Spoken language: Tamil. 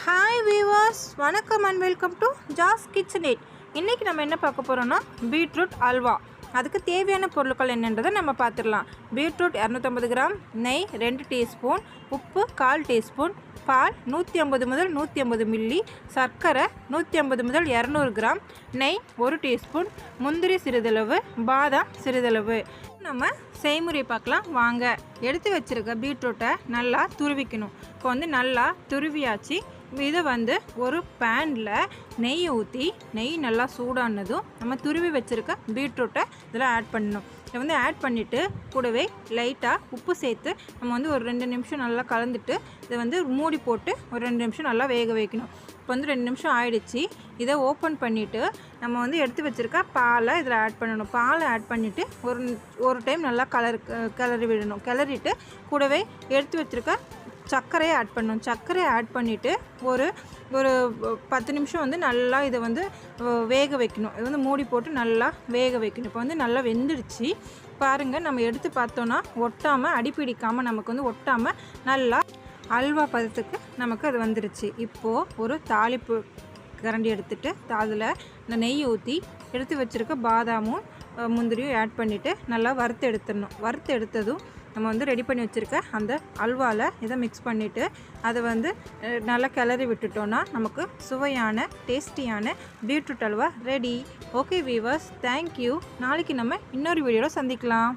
ஹாய் வீவர்ஸ் வணக்கம் and welcome to Jas kitchen eight இன்றைக்கி நம்ம என்ன பார்க்க போகிறோம்னா பீட்ரூட் அல்வா. அதுக்கு தேவையான பொருட்கள் என்னன்றதை நம்ம பார்த்துடலாம். பீட்ரூட் இரநூத்தம்பது கிராம் நெய் ரெண்டு டீஸ்பூன் உப்பு கால் டீஸ்பூன் பால் நூற்றி ஐம்பது முதல் நூற்றி ஐம்பது மில்லி சர்க்கரை நூற்றி ஐம்பது முதல் இரநூறு கிராம் நெய் ஒரு டீஸ்பூன் முந்திரி சிறிதளவு பாதாம் சிறிதளவு. நம்ம செய்முறை பார்க்கலாம். வாங்க. எடுத்து வச்சுருக்க பீட்ரூட்டை நல்லா துருவிக்கணும். இப்போ வந்து நல்லா துருவியாச்சு. இதை வந்து ஒரு பேனில் நெய் ஊற்றி நெய் நல்லா சூடானதும் நம்ம துருவி வச்சுருக்க பீட்ரூட்டை இதில் ஆட் பண்ணணும். இதை வந்து ஆட் பண்ணிவிட்டு கூடவே லைட்டாக உப்பு சேர்த்து நம்ம வந்து ஒரு ரெண்டு நிமிஷம் நல்லா கலந்துட்டு இதை வந்து மூடி போட்டு ஒரு ரெண்டு நிமிஷம் நல்லா வேக வைக்கணும். இப்போ வந்து ரெண்டு நிமிஷம் ஆயிடுச்சு. இதை ஓப்பன் பண்ணிவிட்டு நம்ம வந்து எடுத்து வச்சுருக்க பாலை இதில் ஆட் பண்ணணும். பாலை ஆட் பண்ணிவிட்டு ஒரு ஒரு டைம் நல்லா கலர் கிளறி விடணும். கிளறிட்டு கூடவே எடுத்து வச்சுருக்க சர்க்கரையை ஆட் பண்ணணும். சர்க்கரையை ஆட் பண்ணிவிட்டு ஒரு ஒரு பத்து நிமிஷம் வந்து நல்லா இதை வந்து வேக வைக்கணும். இது வந்து மூடி போட்டு நல்லா வேக வைக்கணும். இப்போ வந்து நல்லா வெந்துடுச்சு. பாருங்கள் நம்ம எடுத்து பார்த்தோன்னா ஒட்டாமல் அடிப்பிடிக்காமல் நமக்கு வந்து ஒட்டாமல் நல்லா அல்வா பதத்துக்கு நமக்கு அது வந்துருச்சு. இப்போது ஒரு தாளிப்பு கரண்டி எடுத்துட்டு அதில் இந்த நெய் ஊற்றி எடுத்து வச்சுருக்க பாதாமும் முந்திரியும் ஆட் பண்ணிவிட்டு நல்லா வறுத்து எடுத்துடணும். வறுத்து எடுத்ததும் நம்ம வந்து ரெடி பண்ணி வச்சுருக்க அந்த அல்வாவில் இதை மிக்ஸ் பண்ணிவிட்டு அதை வந்து நல்லா கிளறி விட்டுட்டோன்னா நமக்கு சுவையான டேஸ்டியான beetroot halwa ready okay viewers thank you நாளைக்கு நம்ம இன்னொரு வீடியோவில் சந்திக்கலாம்.